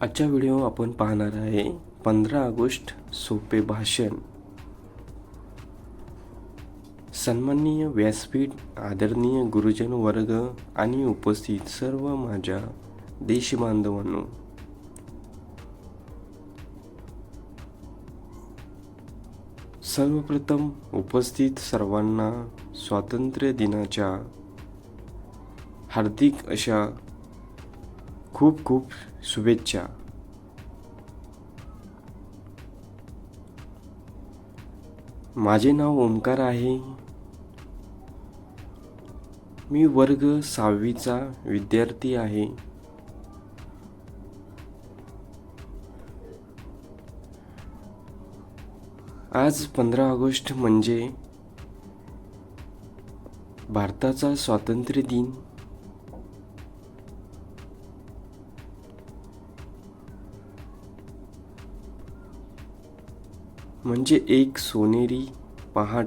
आजच्या व्हिडिओ आपण पाहणार आहे पंधरा ऑगस्ट सोपे भाषण. सन्माननीय व्यासपीठ आदरणीय गुरुजन वर्ग आणि उपस्थित सर्व माझ्या देशबांधवांनो सर्वप्रथम उपस्थित सर्वांना स्वातंत्र्य दिनाच्या हार्दिक अशा खूप खूप शुभेच्छा. माझे नाव ओंकार आहे. मी वर्ग सहावीचा विद्यार्थी आहे. आज पंधरा ऑगस्ट म्हणजे भारताचा स्वातंत्र्य दिन. म्हणजे एक सोनेरी पहाट.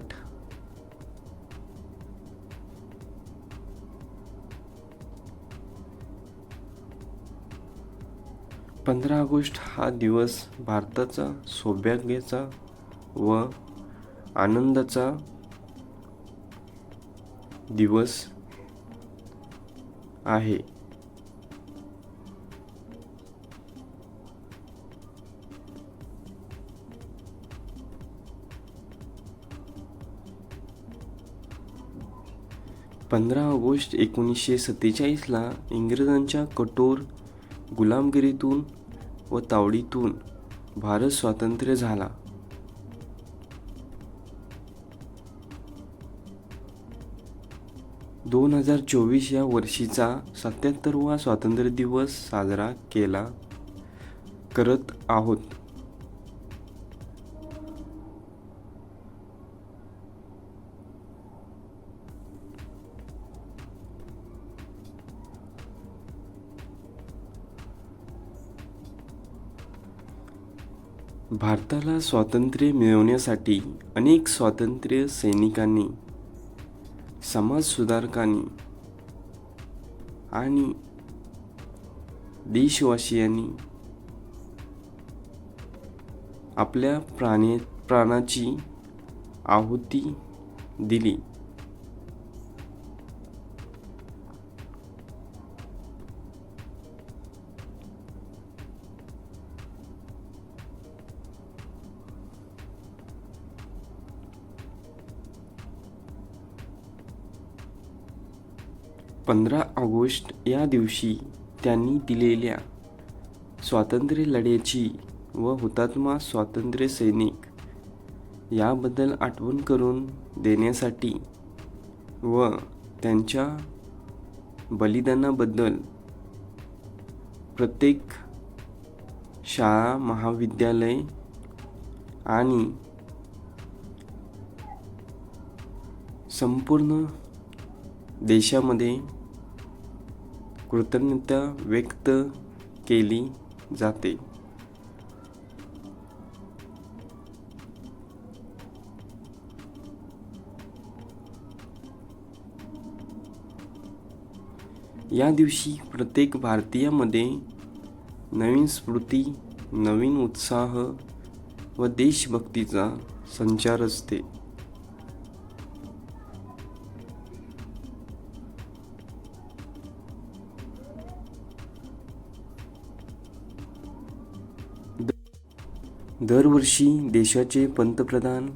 पंधरा ऑगस्ट हा दिवस भारताचा सौभाग्याचा व आनंदाचा दिवस आहे. पंधरा ऑगस्ट एकोणीसशे सत्तेचाळीसला इंग्रजांच्या कठोर गुलामगिरीतून व तावडीतून भारत स्वातंत्र्य झाला. दोन हजार चोवीस या वर्षीचा सत्याहत्तरवा स्वातंत्र्य दिवस साजरा केला करत आहोत. भारताला स्वातंत्र्य मिळवण्यासाठी अनेक स्वातंत्र्य सैनिकांनी समाजसुधारकांनी आणि देशवासियांनी आपल्या प्राणे प्राणाची आहुती दिली. पंधरा ऑगस्ट या दिवशी त्यांनी दिलेल्या स्वातंत्र्य लढ्याची व हुतात्मा स्वातंत्र्य सैनिक याबद्दल आठवण करून देण्यासाठी व त्यांच्या बलिदानाबद्दल प्रत्येक शाळा महाविद्यालय आणि संपूर्ण देशामध्ये कृतज्ञता व्यक्त केली जाते. या दिवशी प्रत्येक भारतीयामध्ये नवीन स्फूर्ती नवीन उत्साह व देशभक्तीचा संचार असते. दरवर्षी देशाचे पंतप्रधान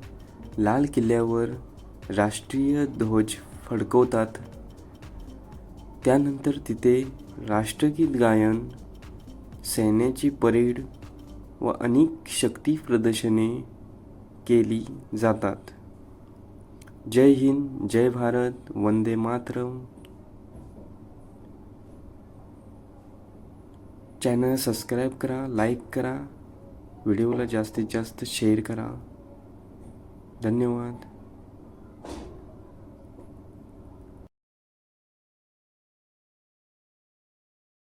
लाल किल्ल्यावर राष्ट्रीय ध्वज फडकवतात. त्यानंतर तिथे राष्ट्रगीत गायन सैन्याची परेड व अनेक शक्ती प्रदर्शने केली जातात. जय हिंद जय भारत वंदे मातरम. चॅनल सबस्क्राईब करा लाईक करा. व्हिडिओला जास्तीत जास्त शेअर करा. धन्यवाद.